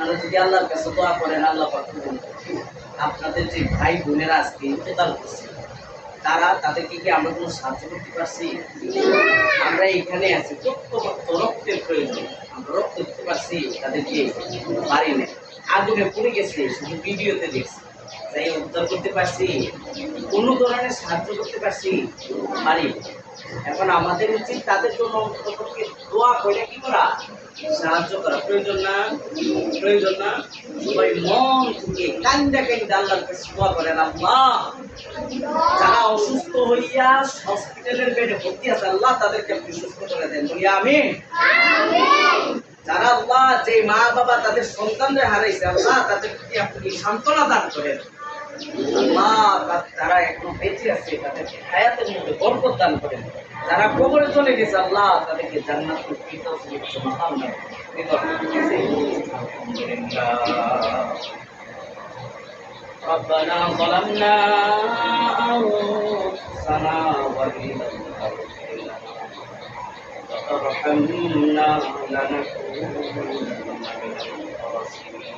আপনারা যদি আল্লাহর কাছে দোয়া করেন, আল্লাহ আপনাদের যে ভাই বোনেরা আজকে ইন্তেকাল করছে, তারা তাদেরকে কি আমরা কোনো সাহায্য করতে পারছি? আমরা এখানে আছি, রক্ত রক্তের প্রয়োজন। আমরা রক্ত দিতে পারছি, তাদেরকে পারি না আগুনে পড়ে গেছে, শুধু ভিডিওতে দেখছি। তাই উদ্ধার করতে পারছি, কোনো ধরনের সাহায্য করতে পারছি পারি। এখন আমাদের উচিত তাদের জন্য অন্ততপক্ষে দোয়া করে কি করা? সাহায্য করা। প্রয়োজন না? প্রয়োজন না? সবাই মন থেকে কান্দা কান্দা আল্লাহর কাছে দোয়া করেন আল্লাহ যারা অসুস্থ হইয়া হসপিটালের বেডে ভর্তি আছে আল্লাহ তাদেরকে আপনি সুস্থ করে দেন। বলি আমি যারা আল্লাহ যে মা বাবা তাদের সন্তানদের হারাইছে আল্লাহ তাদেরকে আপনি সান্ত্বনা দান করেন। আল্লাহ তা- তারা এখনো বেঁচে আছে তাদেরকে হায়াতের মধ্যে বরকত দান করেন যারা কবরে চলে গেছে আল্লাহ তাদেরকে জান্নাতুল ফিরদাউসের উচ্চ মাকাম দান করেন। এই দোয়া করতেছি। আলহামদুলিল্লাহ। ربنا ظلمنا أنفسنا وإن لم تغفر لنا وترحمنا لنكونن من الخاسرين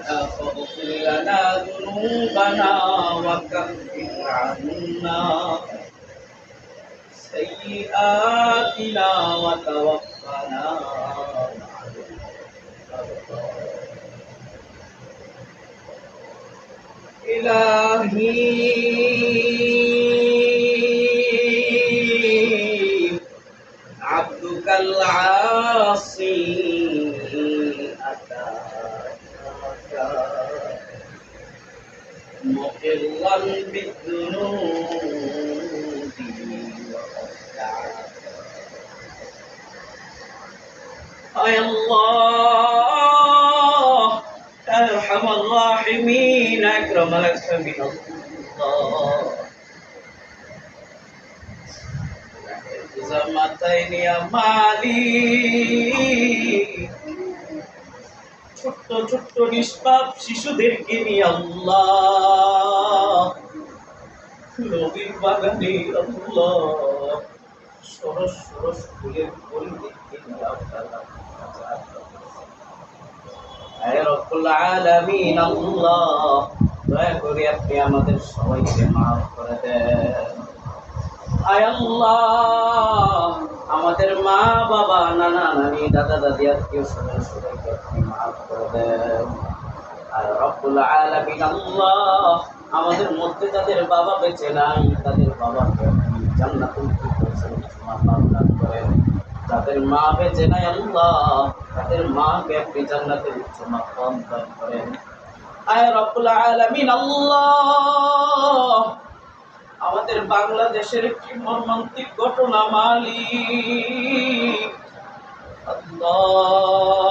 فاغفر لنا ذنوبنا وكفر عنا سيئاتنا وتوفنا إلهي عبدك العاصي. مقرا بالذنوب وقد دعاك يا الله ارحم الراحمين اكرم لك من الله জামাতাইনি আমালি ছোট্ট ছোট্ট নিষ্পাপ শিশুদেরকে নিয়ে আল্লাহ নবীর বাগানে সরস সরস ফুলের করে আপনি আমাদের সবাইকে মাফ করে দেন আয় আল্লাহ আমাদের মা, বাবা, নানা, নানি, দাদা, দাদি, আত্মীয় স্বজন, সবাইকে আপনি মাফ করে দেন। আর রব্বুল আলামিন আল্লাহ আমাদের মধ্যে যাদের বাবা বেঁচে নাই, তাদের জান্নাতুল ফিরদাউসের করেন যাদের মা বেঁচে নাই, আল্লাহ তাদের মাকে আপনি জান্নাতের উচ্চ মাকাম দান করেন। আয় আল্লাহ! আমাদের বাংলাদেশের একটি মর্মান্তিক ঘটনা মালিক? আল্লাহ!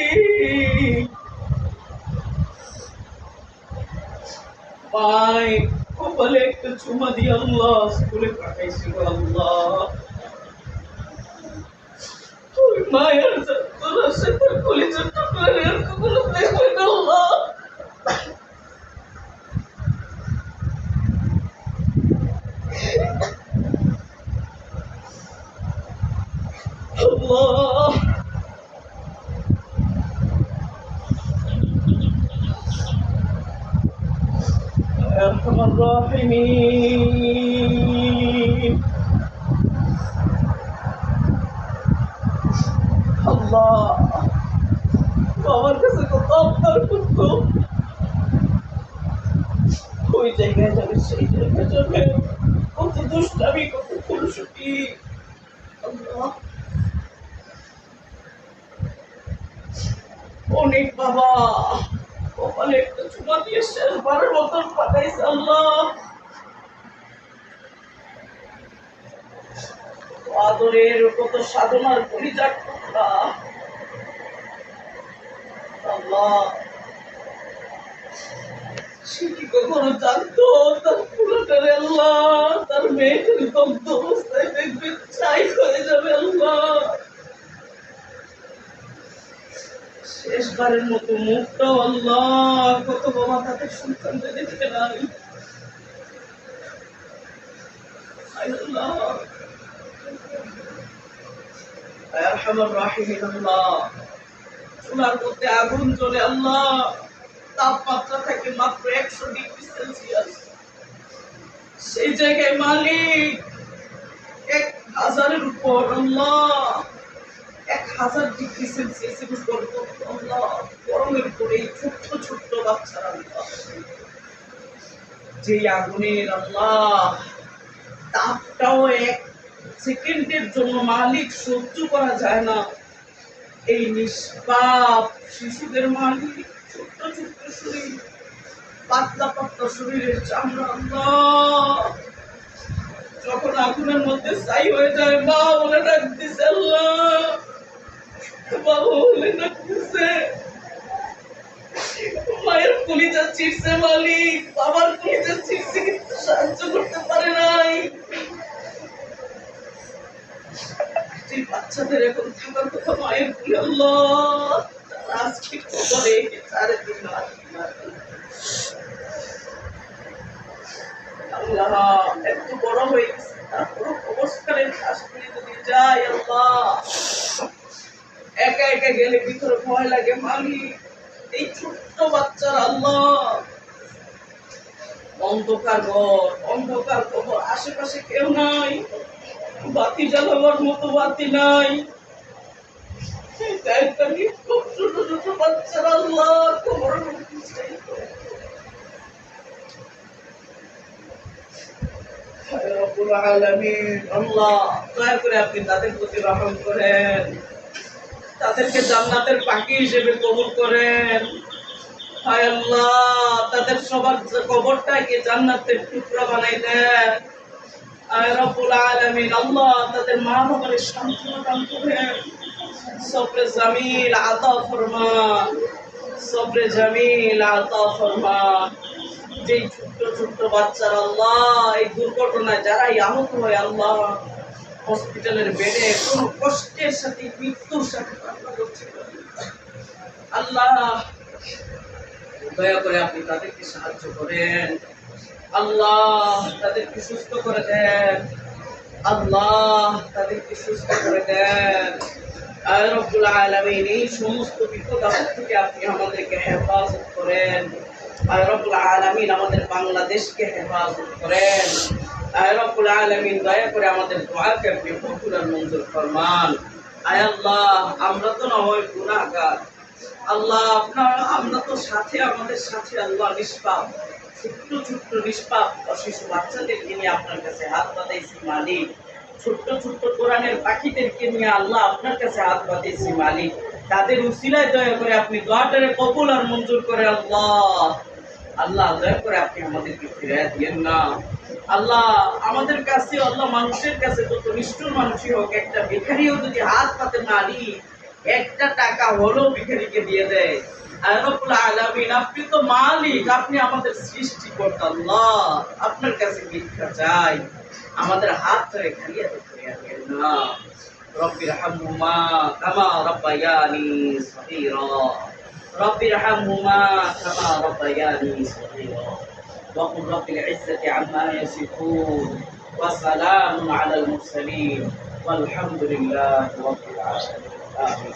পায়। কপালে একটা চুমা দিয়ে আল্লাহ স্কুলে পাঠাইছিল আল্লাহ। মায়ের তার টুকরা الراحمين আল্লাহ আমার কাছে কত আপনার করতো ওই জায়গায় যাবে সেই জায়গায় যাবে কত দুষ্টামি কত খুলসুটি আল্লাহ অনেক বাবা কপালে আদরের কত সাধনার কখনো জানতো? তার পুরোটারে তার মেয়েটার দগ্ধ অবস্থায় দেখবে চাই হয়ে যাবে আল্লাহ। শেষবারের মতো মুখটাও আল্লাহ, কত বাবা তাদের সন্তানদের দেখে নাই চুলার মধ্যে আগুন জ্বলে আল্লাহ। তাপমাত্রা থাকে মাত্র একশো ডিগ্রি সেলসিয়াস। সেই জায়গায় মালিক এক হাজারের উপর আল্লাহ। হাজার ডিগ্রি উপর আল্লাহ গরমের উপরে এই ছোট্ট ছোট্ট বাচ্চারা যে আগুনের আল্লাহ তাপটাও এক সেকেন্ডের জন্য মালিক সহ্য করা যায় না। এই নিষ্পাপ শিশুদের মালিক ছোট্ট ছোট্ট শরীর, পাতলা পাতলা শরীরের চামড়া যখন আগুনের মধ্যে ছাই হয়ে যায়, মা বলে ডাক দিছে আল্লাহ। বাবা মায়ের কলিজা ছিঁড়ছে মালিক, বাবার কলিজা ছিঁড়ছে কিন্তু সাহায্য করতে পারে নাই। বাচ্চাদের এখন থাকার কথা মায়ের কি আজকে করে চারে দিন আল্লাহ, এত বড় হয়ে গেছে, তারপরও অবস্থানের কাশ্মীরে যদি যাই আল্লাহ। একা একা গেলে ভিতরে ভয় লাগে মালিক এই ছোট্ট বাচ্চার আল্লাহ। অন্ধকার ঘর, অন্ধকার খবর আশেপাশে কেউ নাই। বাতি জ্বালাবার মতো বাতি নাই। আপনি তাদের প্রতি রহম করেন। তাদেরকে জান্নাতের পাখি হিসেবে কবুল করেন। হায় আল্লাহ, তাদের সবার কবরটাকে জান্নাতের টুকরা বানাই দেন আয় তাদের মা ফরমান যেই ছোট্ট ছোট্ট বাচ্চারা আল্লাহ, এই দুর্ঘটনায় যারাই আহত হয় আল্লাহ। হসপিটালের বেডে কোনো কষ্টের সাথে, মৃত্যুর সাথে আল্লাহ, দয়া করে আপনি তাদেরকে সাহায্য করেন। আল্লাহ, তাদেরকে সুস্থ করে দেন। আল্লাহ, তাদেরকে সুস্থ করে দেন। রব্বুল আলামিন এই সমস্ত বিপদ আপদ থেকে আপনি আমাদেরকে হেফাজত করেন। রব্বুল আলামিন আমাদের বাংলাদেশকে হেফাজত করেন। দয়া করে আমাদের দোয়াকে মঞ্জুর ফরমান। আয় আল্লাহ, আমরা তো গুনাহগার। আল্লাহ, আপনার, আমরা তো সাথে, আমাদের সাথে আল্লাহ নিষ্পাপ। ছোট্ট ছোট্ট নিষ্পাপ নিয়ে আপনার কাছে হাত বাঁধাইছি মালিক। ছোট্ট ছোট্ট কোরআনের পাখিদেরকে নিয়ে আল্লাহ আপনার কাছে হাত বাঁধিয়েছি মালিক। তাদের উসিলায় দয়া করে আপনি দোয়াটারে কবুল আর মঞ্জুর করে আল্লাহ। আল্লাহ দয়া করে আপনি আমাদেরকে ফিরে দিয়েন না। আল্লাহ আমাদের কাছে, আল্লাহ মানুষের কাছে যত নিষ্ঠুর মানুষই হোক, একটা ভিখারিও যদি হাত পাতে মারি, একটা টাকা হলেও ভিখারিকে দিয়ে দেয়। আপনি তো মালিক, আপনি আমাদের আল্লাহ আপনার কাছে চাই। আমাদের হাত ধরে না। رب ارحمهما كما ربياني صغيرا. وقل رب العزة عما يصفون وسلام على المرسلين والحمد لله رب العالمين. آمين.